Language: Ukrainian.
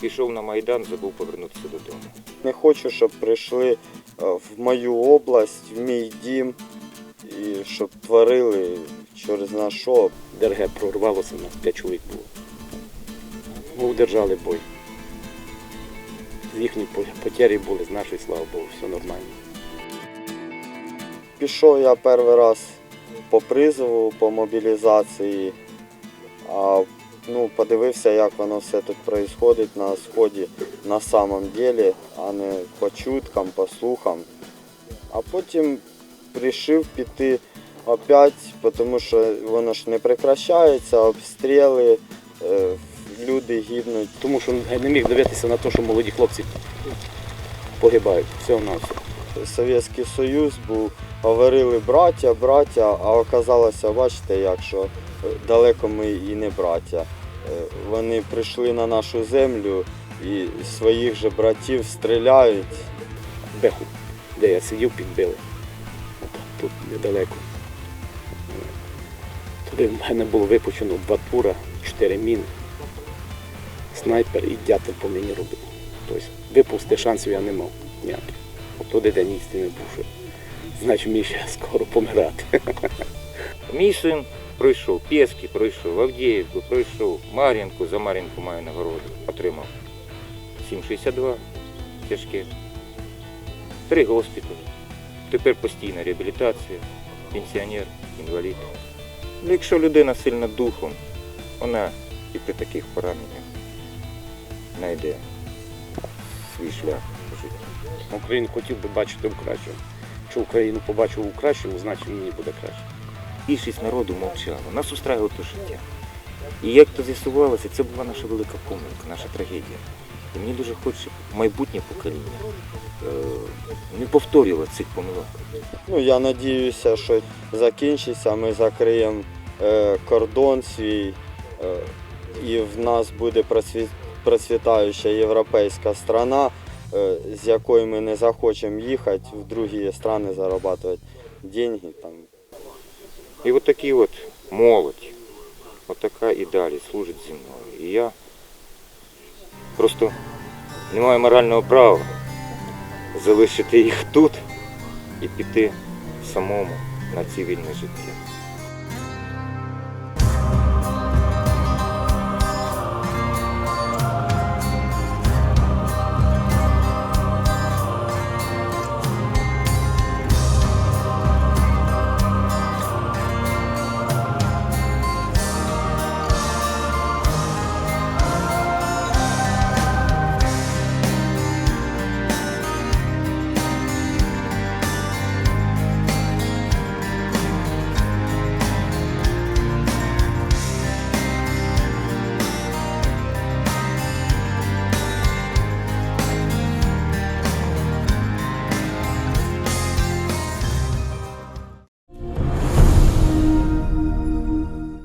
Пішов на Майдан, забув повернутися додому. Не хочу, щоб прийшли е, в мою область, в мій дім, і щоб творили через на що. ДРГ прорвалося, нас 5 чоловік було. Ми удержали бой. З їхні по- потері були, з нашої, слава Богу, все нормально. Пішов я перший раз по призову, по мобілізації, а ну, подивився, як воно все тут відбувається на сході на самом деле, а не по чуткам, по слухам. А потім вирішив піти опять, тому що воно ж не прекращається, обстріли, е, люди гибнуть. Тому що не міг дивитися на те, що молоді хлопці погибають. Все в нас. Совєтський Союз був, говорили браття, браття, а оказалося, бачите, як що е, далеко ми і не браття. Е, Вони прийшли на нашу землю і своїх же братів стріляють. Беху, де я сидів, підбили. Тут недалеко. Туди в мене було випущено два тура, чотири міни. Снайпер і дятел по мені робив. Тобто випусти шансів я не мав ніяких. Туди де їсти не був. Значить, мені ще скоро помирати. Мій син пройшов, Пєски пройшов, Авдіївку пройшов, Мар'їнку, за Мар'їнку маю нагороду, отримав. 7,62 тяжке. Три госпіталі. Тепер постійна реабілітація, пенсіонер, інвалід. Ну, якщо людина сильна духом, вона і при таких пораненнях знайде свій шлях у житті. Україну хотів би бачити в кращому. Якщо Україну побачив у кращому, значить мені буде краще. Більшість народу мовчала. Нас устраювало то життя. І як то з'ясувалося, це була наша велика помилка, наша трагедія. І мені дуже хочеться, майбутнє покоління е, не повторювало цих помилок. Ну, я сподіваюся, що закінчиться, ми закриємо е, кордон свій, е, і в нас буде процвітаюча європейська страна, з якої ми не захочемо їхати в другі країни заробляти деньги. Там. І от такі от молодь, от така і далі служить зі мною. І я просто не маю морального права залишити їх тут і піти самому на цивільне життя.